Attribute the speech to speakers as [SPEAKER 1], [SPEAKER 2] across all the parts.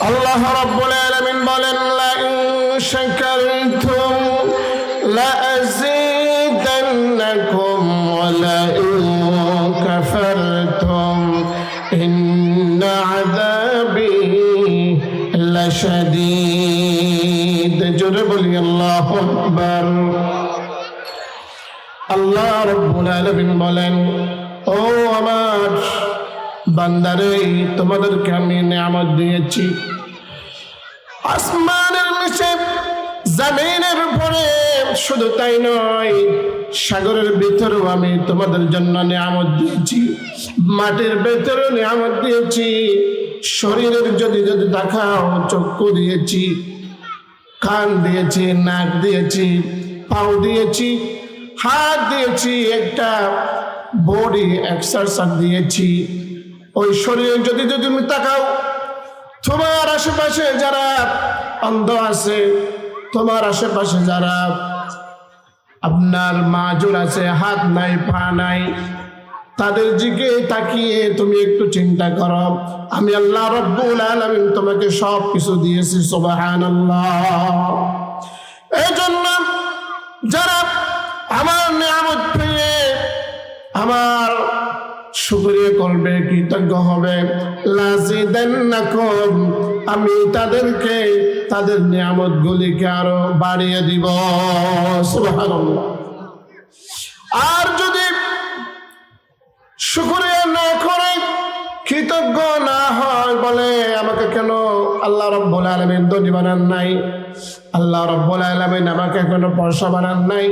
[SPEAKER 1] আল্লাহ রাব্বুল আলামিন বলেন লা ইন শাকারতুম লা আযীদান্নাকুম ওয়া লা ইন কাফারতুম ইন্না আযাবি লাশাদীদ জোরে বলি আল্লাহু আকবার আল্লাহ রব্বুল আলামিন বলেন ও আমার বান্দারে, তোমাদেরকে আমি নিয়ামত দিয়েছি। আসমানের নিচে, জমিনের উপরে, শুধু তাই নয়, সাগরের ভিতরেও আমি তোমাদের জন্য নিয়ামত দিয়েছি। মাটির ভেতরেও নিয়ামত দিয়েছি। শরীরের যদি যদি দেখাও, চক্ষু দিয়েছি, কান দিয়েছি, নাক দিয়েছি, পাও দিয়েছি, হাত দিয়েছি, একটা বডি এক্সারসাইজ দিয়েছি। ওই শরীরে যদি যদি তুমি তাকাও, তোমার আশেপাশে যারা অন্ধ আছে, তোমার আশেপাশে যারা আপনার মাজুর আছে, হাত নাই, পা নাই, তাদের দিকে তাকিয়ে তুমি একটু চিন্তা করো। আমি আল্লাহ রব্বুল আলামিন তোমাকে সব কিছু দিয়েছি, সুবহানাল্লাহ। এই জন্য যারা আমার নিয়ামত পেয়ে আমার শুকরিয়া করবে কৃতজ্ঞ হবে। লাজিদান্নাকুম, আমি তাদেরকে, তাদের নিয়ামত গুলিকে আরও বাড়িয়ে দিব। আর যদি শুকরিয়া না করে, কৃতজ্ঞ না হয়, বলে আমাকে কেন আল্লাহ রব্বুল আলমিন দনি বানান নাই? আল্লাহ রব্বুল আলমিন আমাকে কেন পয়সা বানান নাই?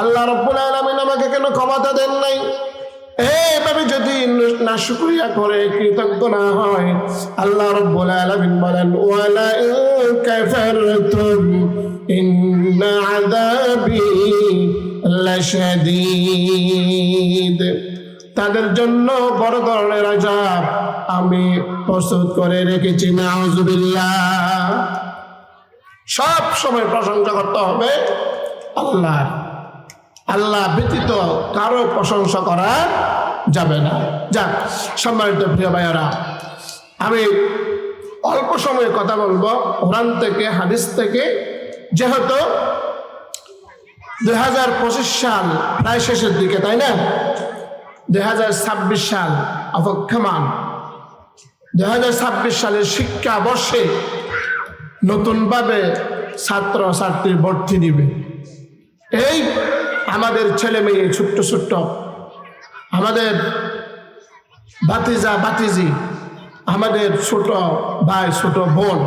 [SPEAKER 1] আল্লাহ রব্বুল আলমিন আমাকে কেন ক্ষমতা দেন নাই? এইভাবে যদি না শুক্রিয়া করে, কৃতজ্ঞ না হয়, আল্লাহ রব্বুল আলামিন বলেন তাদের জন্য বড় ধরনের আযাব আমি প্রস্তুত করে রেখেছি, নাউজুবিল্লাহ। সব সময় প্রশংসা করতে হবে আল্লাহর। আল্লাহ ব্যতীত কারও প্রশংসা করা যাবে না। যাক, সম্মানিত প্রিয় ভাইয়ারা, আমি অল্প সময়ে কথা বলব কোরআন থেকে, হাদিস থেকে। যেহেতু দুই হাজার পঁচিশ সাল প্রায় শেষের দিকে, তাই না? দুই সাল অপক্ষমান দুই হাজার ছাব্বিশ সালের শিক্ষা বর্ষে নতুনভাবে ছাত্র ছাত্রী ভর্তি দিবে এই আমাদের ছেলে মেয়ে ছোট্ট ছোট্ট। আমাদের বাতিজা বাতিজি আমাদের ছোট ভাই, ছোট বোন,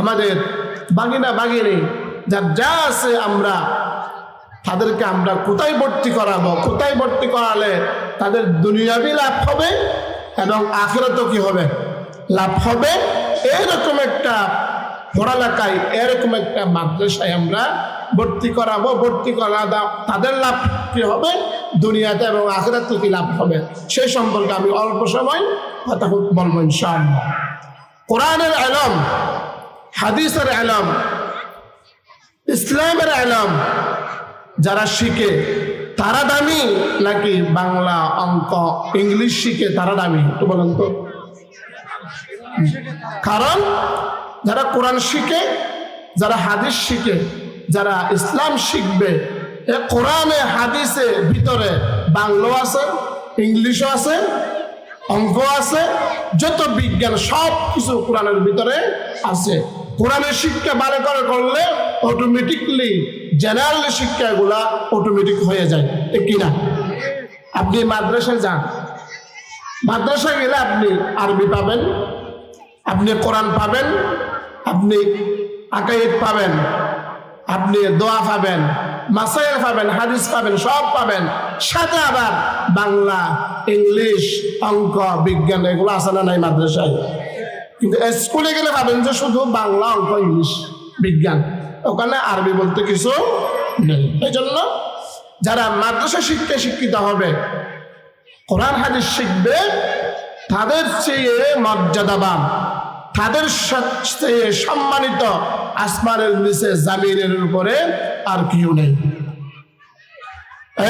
[SPEAKER 1] আমাদের বাগিনা, বাগিনী, যার যা আছে আমরা, তাদেরকে আমরা কোথায় ভর্তি করাবো? কোথায় ভর্তি করালে তাদের দুনিয়াবি লাভ হবে এবং আখেরাতও কি হবে? লাভ হবে? এরকম একটা পড়ালেখায় এরকম একটা মাদ্রাসায় আমরা ভর্তি করাবো, ভর্তি করা তাদের লাভ কি হবে? দুনিয়াতে এবং আখেরাতে কি লাভ হবে? সে সম্পর্কে আমি অল্প সময় কথা বলব ইনশাআল্লাহ। কোরআনের আলম, হাদিসের আলম, ইসলামের আলম যারা শিখে, তারা দামি নাকি বাংলা অঙ্ক, ইংলিশ শিখে তারা দামি? একটু বলেন তো। কারণ যারা কোরআন শিখে, যারা হাদিস শিখে, যারা ইসলাম শিখবে, এ কোরআনে, হাদিসে ভিতরে বাংলাও আছে, ইংলিশও আছে অঙ্ক আছে, যত বিজ্ঞান সব কিছু কোরআনের ভিতরে আছে। কোরআনের শিক্ষা বারে করে করলে অটোমেটিকলি জেনারেল শিক্ষাগুলা অটোমেটিক হয়ে যায় কিনা আপনি মাদ্রাসায় যান। মাদ্রাসায় গেলে আপনি আরবি পাবেন, আপনি কোরআন পাবেন আপনি আকাইদ পাবেন, আপনি দোয়া পাবেন মাসাইল পাবেন, হাদিস পাবেন, সব পাবেন। সাথে আবার বাংলা, ইংলিশ, অঙ্ক, বিজ্ঞান, এগুলো আছে না নাই মাদ্রাসায়? কিন্তু স্কুলে গেলে পাবেন যে শুধু বাংলা, অঙ্ক, ইংলিশ, বিজ্ঞান। ওখানে আরবি বলতে কিছু নেই। এই জন্য যারা মাদ্রাসা শিক্ষায় শিক্ষিত হবে, কোরআন, হাদিস শিখবে, তাদের চেয়ে মর্যাদাবান। তাদের চেয়ে সম্মানিত আসমানের নিচে জামিনের উপরে আর কেউ নেই।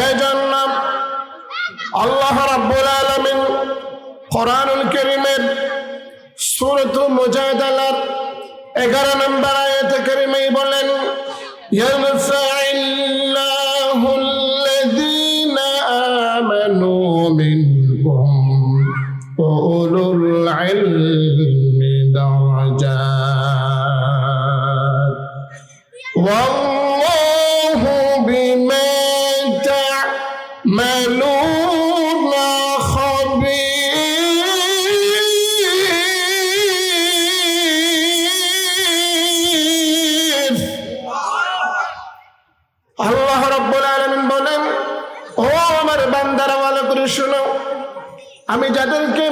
[SPEAKER 1] এই জন্য আল্লাহ রাব্বুল আলামিন কোরআনুল কারীমের সুরত মুজাদালার এগারো নম্বর আয়াতে কারিমাই বলেন ইয়ারফাইল্লাহু করে শোনো, আমি যাদেরকে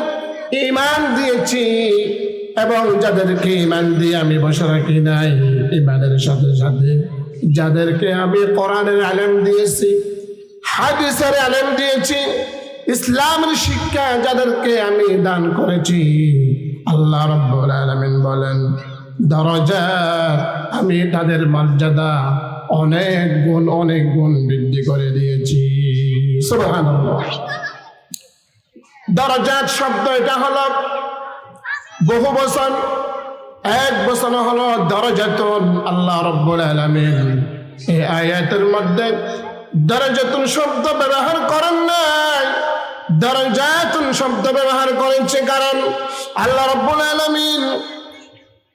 [SPEAKER 1] ইমান দিয়েছি এবং যাদেরকে ইমান দিয়ে আমি বসে রাখি নাই ইমানের সাথে সাথে যাদেরকে আমি কোরআনের আলেম দিয়েছি, হাদিসের আলেম দিয়েছি, ইসলামের শিক্ষা যাদেরকে আমি দান করেছি। আল্লাহ রব্বুল আলামিন বলেন, দরজা আমি তাদের মর্যাদা অনেক গুণ অনেক গুণ বৃদ্ধি করে দিয়েছি। দরজাত শব্দ এটা হলো বহু বচন, এক বচন হলো দরজাতুন আল্লাহ রব্বুল আলামিন। এই আয়াতের মধ্যে দরজাতুন শব্দ ব্যবহার করেন নাই। দরজাতুন শব্দ ব্যবহার করেছে কারণ আল্লাহ রব্বুল আলামিন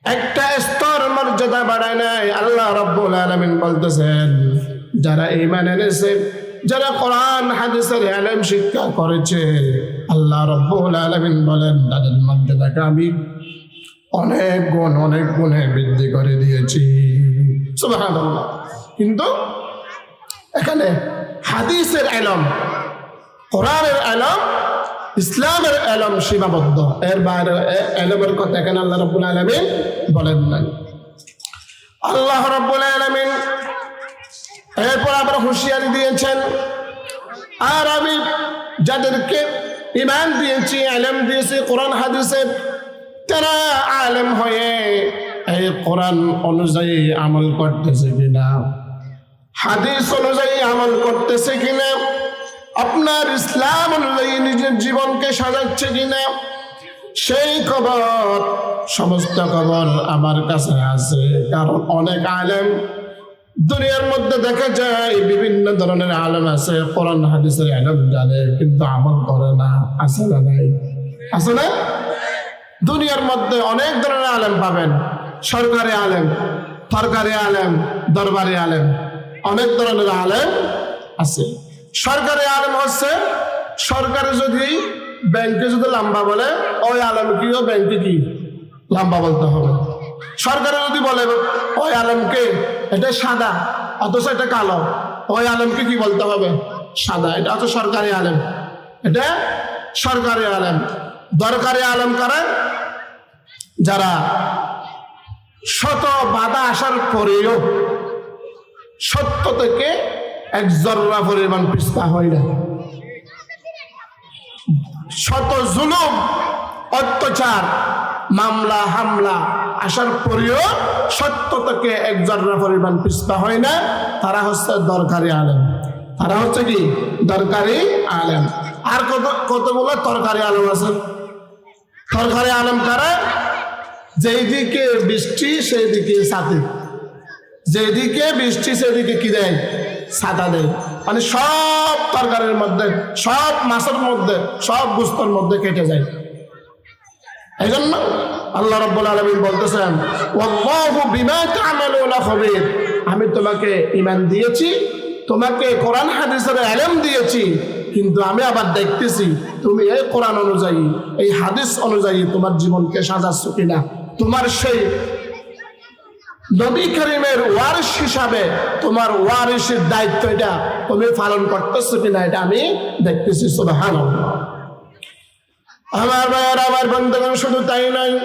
[SPEAKER 1] একটা স্তর মর্যাদা বাড়ায় নাই। আল্লাহ রব্বুল আলামিন বলতেছেন, যারা ঈমান এনেছে যারা কোরআন, হাদিসের আলেম শিক্ষা করেছে, আল্লাহ রব্বুল আলমিন বলেন, তাদের মর্যাদাকে আমি অনেক গুণ, অনেক গুণে বৃদ্ধি করে দিয়েছি। কিন্তু এখানে হাদিসের আলম, কোরআনের আলম, ইসলামের আলম সীমাবদ্ধ। এর বাইরে আলমের কথা এখানে আল্লাহ রব্বুল আলমিন বলেন নাই। আল্লাহ রব্বুল আলমিন এরপর আবার হুঁশিয়ারি দিয়েছেন। আর আমি যাদেরকে ইমান দিয়েছি, আলেম দিয়েছি, কোরআন, হাদিসে, তারা আলেম হয়ে এই কোরআন অনুযায়ী আমল করতেছে কিনা? হাদিস অনুযায়ী আমল করতেছে কিনা? আপনার ইসলাম অনুযায়ী নিজের জীবনকে সাজাচ্ছে কিনা? সেই খবর, সমস্ত খবর আমার কাছে আছে, কারণ অনেক আলেম দুনিয়ার মধ্যে দেখা যায় বিভিন্ন ধরনের আলম আছে, কোরআন, হাদিসের আলম জানে, কিন্তু আমল করে না, আছে না নাই? আছে না? দুনিয়ার মধ্যে অনেক ধরনের আলেম পাবেন। সরকারি আলেম সরকারি আলেম, দরবারি আলেম, অনেক ধরনের আলেম আছে। সরকারি আলেম হচ্ছে, সরকারে যদি ব্যাংকে যদি লম্বা বলে, ওই আলেম কিও ব্যাংকে কি? লম্বা বলতে হবে। সরকারে যদি বলে, ওই আলেমকে এটা সাদা, অথচ এটা কালো, ওই আলেমকে কি বলতে হবে? সাদা, এটা হচ্ছে সরকারি আলেম। এটা সরকারি আলেম। দরকারি আলেম কারা? যারা শত বাধা আসার পরেও সত্য থেকে এক জর্রা পরিমাণ পিস্তা হয় না। শত জুলুম, অত্যাচার মামলা, হামলা আসার পরেও সত্য থেকে এক জর্রা পরিমাণ পিস্তা হয় না। তারা হচ্ছে দরকারি আলেম। তারা হচ্ছে কি? দরকারি আলেম। আর কত, কতগুলো তরকারি আলেম আছে? তরকারি আলেম কারা? যেই দিকে বৃষ্টি সেই দিকে সাথে যেদিকে বৃষ্টি সেদিকে কি দেয়? ছাতা দেয়। মানে সব তরকারির মধ্যে, সব মাছের মধ্যে, সব গুস্তর মধ্যে কেটে যায়। এই জন্য আল্লাহ রব্বুল আলমিন বলতেছেন, "ওয়াল্লাহু বিমা তা'মালুনা খবীর। আমি তোমাকে ইমান দিয়েছি, তোমাকে কোরআন হাদিসের এলেম দিয়েছি, কিন্তু আমি আবার দেখতেছি তুমি এই কোরআন অনুযায়ী, এই হাদিস অনুযায়ী তোমার জীবনকে সাজাচ্ছ কিনা। তোমার সেই নবী করিমের ওয়ারিস হিসাবে তোমার ওয়ারিসের দায়িত্ব এটা তুমি পালন করতেছো কিনা এটা আমি দেখতেছি সুবহান আমার ভাইয়ার, আমার বন্ধুগণ, শুধু তাই নয়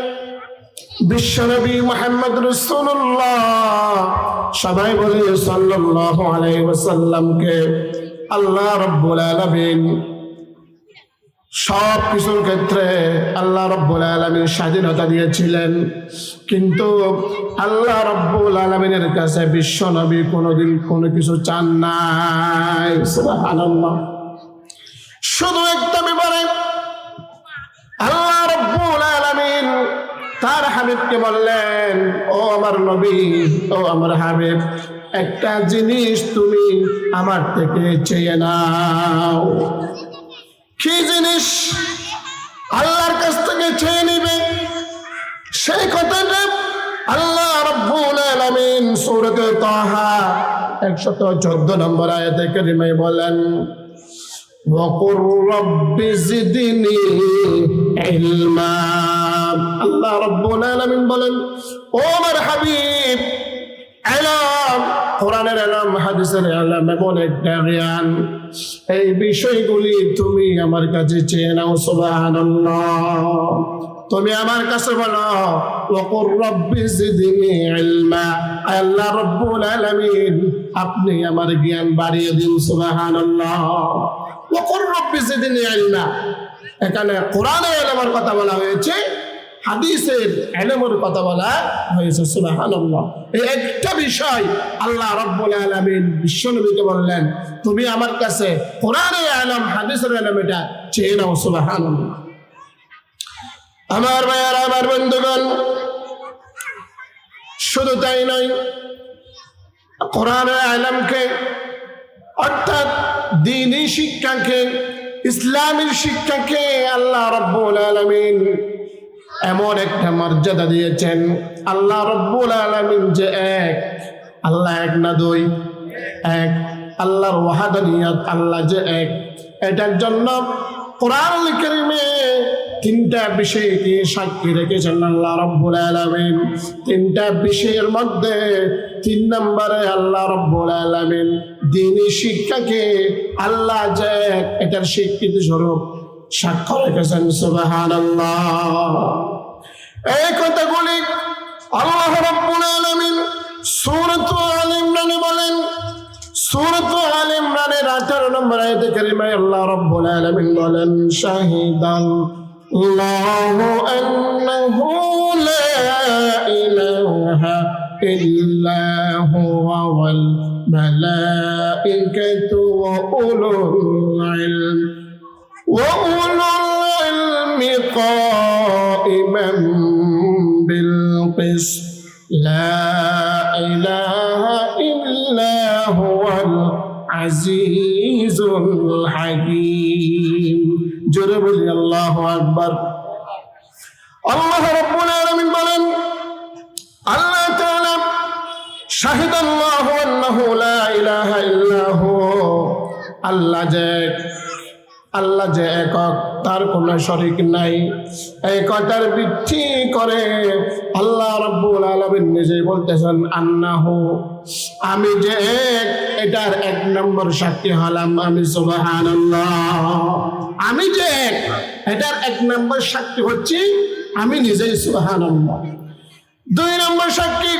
[SPEAKER 1] বিশ্বনবী মোহাম্মদ সবাই বলে ওয়াসাল্লামকে আল্লাহ রব্বুল আলামিন সব কিছুর ক্ষেত্রে আল্লাহ রব্বুল আলমীর স্বাধীনতা দিয়েছিলেন কিন্তু আল্লাহ রব্বুল আলমিনের কাছে বিশ্ব নবী কোনোদিন কোনো কিছু চান নাই। শুধু একটা ব্যাপারে আল্লাহ রব্বুল আলমিন তার হাবিবকে বললেন, ও আমার নবী, ও আমার হাবিব, একটা জিনিস তুমি আমার থেকে চেয়ে নাও। কি জিনিস? আল্লাহর কাছ থেকে চেয়ে নিবে। সেই কথাটা আল্লাহ রব্বুল আলামিন সূরাতে তাহা 114 নম্বর আয়াতে কারিমায় বলেন وقل رب زدني علما আল্লাহ রব্বুল আলামিন বলেন ও আমার হাবিব এলাম কোরআনের এলাম হাদিসের এলাম এমন একটা জ্ঞান এই বিষয়গুলি তুমি আমার কাছে চেয়ে নাও সুবহানাল্লাহ তুমি আমার কাছে বলো ওকুর রব্বি জিদনি ইলমা আল্লাহ রব্বুল আলামিন আপনি আমার জ্ঞান বাড়িয়ে দিন সুবহানাল্লাহ ওকুর রব্বি জিদনি ইলমা এখানে কোরআনের এলমের কথা বলা হয়েছে, হাদিসের এলমের কথা বলা হয়েছে, সুবহানাল্লাহ। এই একটা বিষয় আল্লাহ রব্বুল আলামিন বিশ্বনবীকে বললেন, তুমি আমার কাছে কোরআনের এলম, হাদিসের এলম এটা চেয়ে নাও, সুবহানাল্লাহ। আমার ভাইয়ার, আমার বন্ধুগণ, শুধু তাই নয় কোরআনের আলমকে অর্থাৎ দিনই শিক্ষাকে, ইসলামের শিক্ষাকে আল্লাহ রব্বুল আলমিন এমন একটা মর্যাদা দিয়েছেন। আল্লাহ রব্বুল আলমিন যে এক, আল্লাহ এক না দুই, এক। আল্লাহর ওয়াহাদানিয়াত আল্লাহ যে এক। এটার জন্য কোরআন কারিমে তিনটা বিষয়কে সাক্ষী রেখেছেন আল্লাহ রব্বুল আলামিন। তিনটা বিষয়ের মধ্যে তিন নম্বরে আল্লাহ রব্বুল আলামিন দিনী শিক্ষাকে আল্লাহ এক, এটার স্বীকৃতি স্বরূপ সাক্ষ্য রেখেছেন সুবহানাল্লাহ। এই কথাগুলি আল্লাহ রব্বুল আলামিন সূরাত আল ইমরানে বলেন। সূরাত আল ইমরানের 18 নম্বর আয়াতে কারিমায় আল্লাহ রাব্বুল আলামিন বলেন শাহিদাল আল্লাহু আন্নাহু লা ইলাহা ইল্লা হুয়া ওয়াল মালাইকাতু ওয়া উলুল ইলম وأولو العلم قائما بالقسط لا إله إلا هو আজিজুল হাকিম। জোরে বলি, আল্লাহ আকবার। আল্লাহ রাব্বুল আলামিন বলেন, আল্লাহ তাআলা শাহিদ আল্লাহু আন্নাহু লা ইলাহা ইল্লা হু। আল্লাহ যে আল্লাহ যে একক, তার কোনো শরিক নাই। এই কথার বৃদ্ধি করে আল্লাহ রাব্বুল আলামিন নিজেই বলতেছেন, আন্নাহু। আমি যে এটার এক নম্বর সাক্ষী হলাম আমি, সুবহানাল্লাহ। আমি যে এটার এক নম্বর সাক্ষী হচ্ছি আমি নিজেই, সুবহানাল্লাহ। দুই নম্বর সাক্ষী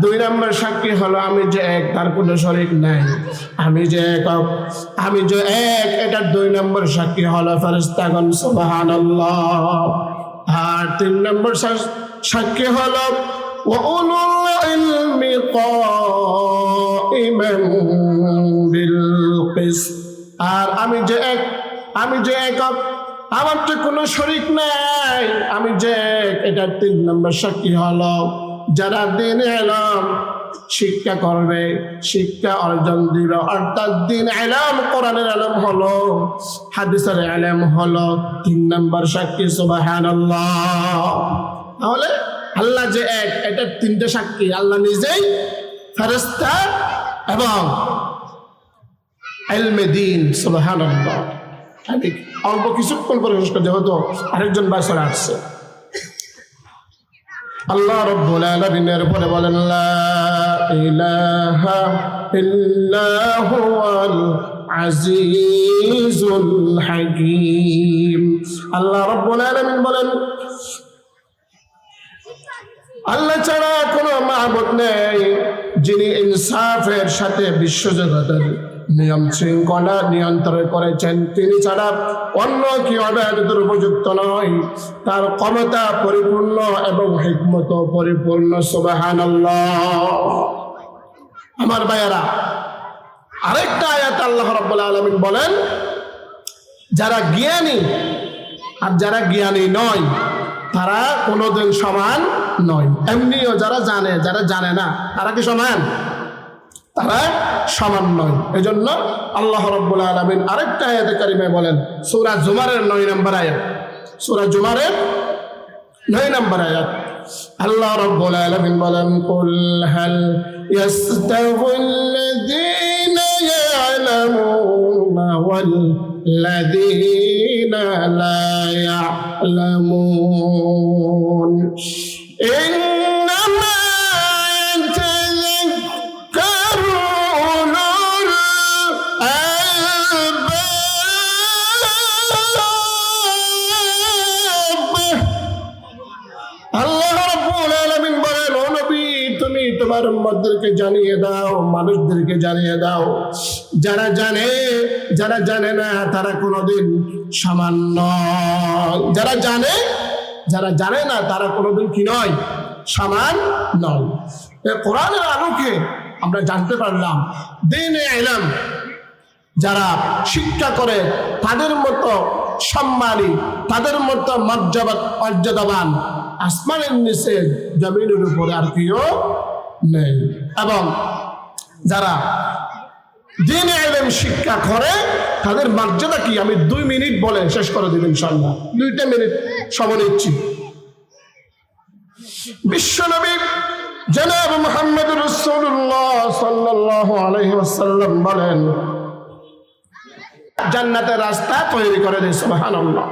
[SPEAKER 1] দুই নম্বর সাক্ষী হলো আমি যে এক, তার কোনো শরিক নাই। আমি যে এক, আমি যে এক, এটার দুই নম্বর সাক্ষী হলো ফেরেশতাগণ, সুবহানাল্লাহ। আর তিন নম্বর সা- সাক্ষী হলো আর আমি যে এক, আমি যে একক আমার তো কোনো শরিক নাই। আমি যে এটার তিন নম্বর সাক্ষী হলো, যারা দিন এলাম, শিক্ষা করবে, শিক্ষা অর্জন দিবে। অর্থাৎ দিন এলাম, কোরআনের আলম হলো, হাদিসের আলম হলো, তিন নম্বর সাক্ষী, সুবহানাল্লাহ। তাহলে আল্লাহ যে এক এটার তিনটে সাক্ষী, আল্লাহ নিজেই ফেরেস্তা এবং এলমে দিন আমি অল্প কিছুক্ষণ পরে শেষ করে যেহেতু আরেকজন বাসর আসছে। আল্লাহ রব্বুল আলামিনের পরে বলেন, লা ইলাহা ইল্লা হুয়াল আজিজুল হাকীম। আল্লাহ রব্বুল আলামিন বলেন আল্লাহ ছাড়া কোনো মাহবুদ নেই যিনি ইনসাফের সাথে বিশ্বজগতের নিয়ম শৃঙ্খলা নিয়ন্ত্রণ করেছেন। তিনি ছাড়া অন্য কি অবাধের উপযুক্ত নয়। তার ক্ষমতা পরিপূর্ণ এবং হিকমত পরিপূর্ণ সুবাহান আমার ভাইয়ারা, আরেকটা আয়াত আল্লাহ রব্বুল আলমিন বলেন, যারা জ্ঞানী আর যারা জ্ঞানী নয় তারা কোনোদিন সমান নয়। এমনিও যারা জানে যারা জানে না, তারা কি সমান? তারা সমান নয়। এই জন্য আল্লাহ রব্বুল আলমিন আরেকটা আয়াতে কারিমে বলেন, সূরা জুমারের নয় নম্বর আয়াত। সূরা জুমারের নয় নম্বর আয়াত। আল্লাহ রব্বুল আলমিন বলেন, কুল হাল ইয়াস্তাউল্লাযীনা ইয়ালামুনা ওয়াল লাযীনা লা ইয়ালামুন إنما يتذكر أولو الألباب আল্লাহ রাব্বুল আলামিন বলেন ও নবী তুমি তোমার উম্মতদেরকে জানিয়ে দাও মানুষদেরকে জানিয়ে দাও যারা জানে যারা জানে না, তারা কোনোদিন সমান নয়। যারা জানে যারা জানে না, তারা কোনোদিন কি নয়? সমান নয়। কোরআনের আলোকে আমরা জানতে পারলাম, দিনে এলাম, যারা শিক্ষা করে, তাদের মতো সম্মানী, তাদের মতো মর্যাদা, মর্যাদাবান, আসমানের নিচে জমিনের উপরে আর কেউ নেই। এবং যারা দিনে এলেম শিক্ষা করে তাদের মর্যাদা কি আমি দুই মিনিট বলে শেষ করে দিবেন ইনশাল্লাহ দুইটা মিনিট সময় নিচ্ছি বিশ্বনবী জনাব মোহাম্মদ রসুল্লাহ সাল্লাহ আলহিহাসাল্লাম বলেন জান্নাতের রাস্তা তৈরি করে দেয় সুবহানাল্লাহ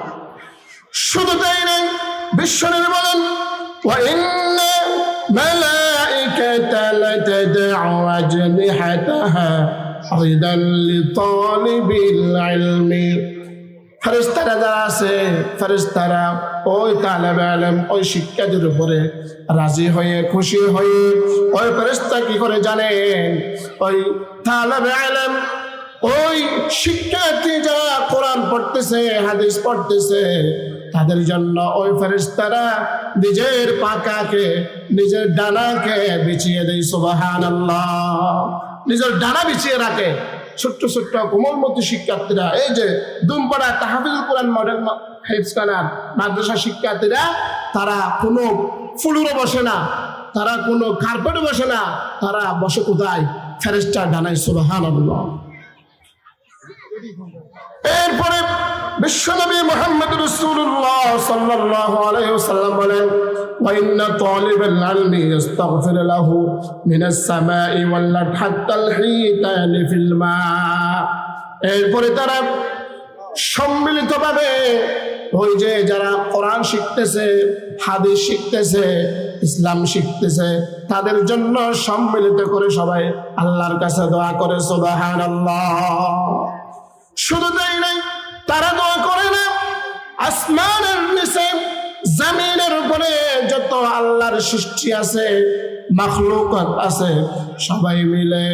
[SPEAKER 1] শুধু তাই নয় বিশ্বনবী বলেন وإن ملائكة لتدع أجنحتها رضا لطالب العلم ফেরেস্তারা যারা আছে ফেরেস্তারা ওই তালেব আলেম ওই শিক্ষাদের উপরে রাজি হয়ে খুশি হয়ে ওই ফেরেস্তা কি করে জানেন ওই তালেব আলেম ওই শিক্ষার্থী যারা কোরআন পড়তেছে হাদিস পড়তেছে তাদের জন্য ওই ফেরেস্তারা নিজের পাকাকে, নিজের ডানাকে বিছিয়ে দেয় সুবাহান নিজের ডানা বিছিয়ে রাখে। ছোট্ট ছোট্ট কোমলমতি শিক্ষার্থীরা, এই যে দুমপাড়া তাহাফিজুল কোরআন মডেল মাদ্রাসা শিক্ষার্থীরা, তারা কোনো ফুলুরও বসে না, তারা কোনো কার্পেটে বসে না, তারা বসে কোথায়? ফেরেস্টার ডানায় সুবাহান এরপরে বিশ্বনবী মোহাম্মদ রসুল্লাহ সাল্লাল্লাহু আলাইহি ওয়াসাল্লাম বলেন وإن طالب العلم يستغفر له من السماء والأرض حتى الحيتان في الماء এরপরে তারা সম্মিলিতভাবে ওই যে যারা কোরআন শিখতেছে হাদিস শিখতেছে ইসলাম শিখতেছে তাদের জন্য সম্মিলিত করে সবাই আল্লাহর কাছে দোয়া করে সুবাহান শুধু তাই নাই, তারা দোয়া করে না। আসমানের নিচে, জামিনের উপরে যত আল্লাহর সৃষ্টি আছে মাখলুক আছে, সবাই মিলে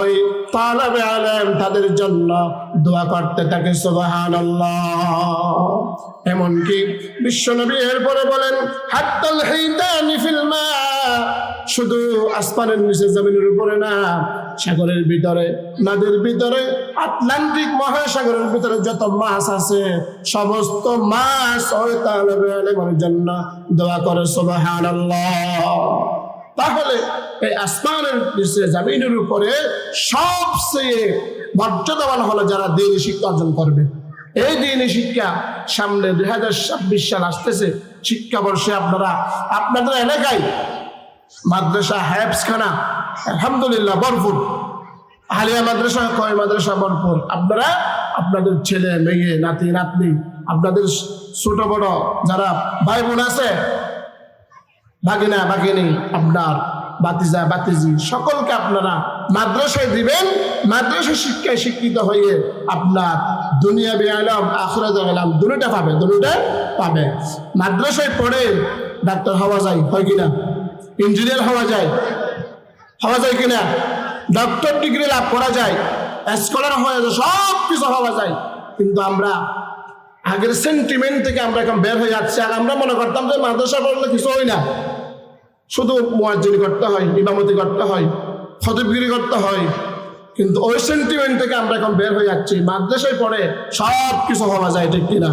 [SPEAKER 1] ওই তালাবে আলেম তাদের জন্য দোয়া করতে থাকে সুবাহান এমনকি বিশ্বনবী এরপরে বলেন, হাত্তাল হিদানি ফিল মা শুধু আসমানের নিচে, জমিনের উপরে না সাগরের ভিতরে, নদীর ভিতরে, আটলান্টিক মহাসাগরের ভিতরে যত মাছ আছে, সমস্ত মাছ তালেবে জন্য দোয়া করে সুবাহান তাহলে এই আসমানের নিচে, জামিনের উপরে সবচেয়ে মর্যাদাবান হলো যারা দিন শিক্ষা অর্জন করবে। এই দিনই শিক্ষা সামনে দুই হাজার ছাব্বিশ সাল আসতেছে। শিক্ষাবর্ষে আপনারা, আপনাদের এলাকায় মাদ্রাসা হ্যাপসখানা আলহামদুলিল্লাহ, ভরপুর। আলিয়া মাদ্রাসা কয় মাদ্রাসা ভরপুর? আপনারা, আপনাদের ছেলে, মেয়ে, নাতি, নাতনি, আপনাদের ছোট বড় যারা ভাই বোন আছে আপনার বাতিজা বাতিজি সকলকে আপনারা মাদ্রাসায় দিবেন। মাদ্রাসা শিক্ষায় শিক্ষিত হয়ে আপনার দুনিয়া বেআলাম আখরাজ আলাম দুটোটা পাবে দুটোটা পাবে মাদ্রাসায় পড়ে ডাক্তার হওয়া যায়, হয় কিনা? ইঞ্জিনিয়ার হওয়া যায়। হওয়া যায় কিনা? ডক্টর ডিগ্রি লাভ করা যায়। স্কলার হওয়া যায়, সব কিছু হওয়া যায়। কিন্তু আমরা আগের সেন্টিমেন্ট থেকে আমরা এখন বের হয়ে যাচ্ছি আর আমরা মনে করতাম যে মাদ্রাসা পড়লে কিছু হয় না। শুধু মোয়াজ্জিনি করতে হয়, ইমামতি করতে হয় ফতবগিরি করতে হয়। কিন্তু ওই সেন্টিমেন্ট থেকে আমরা এখন বের হয়ে যাচ্ছি। মাদ্রাসায় পড়ে সব কিছু হওয়া যায়, ঠিক কিনা?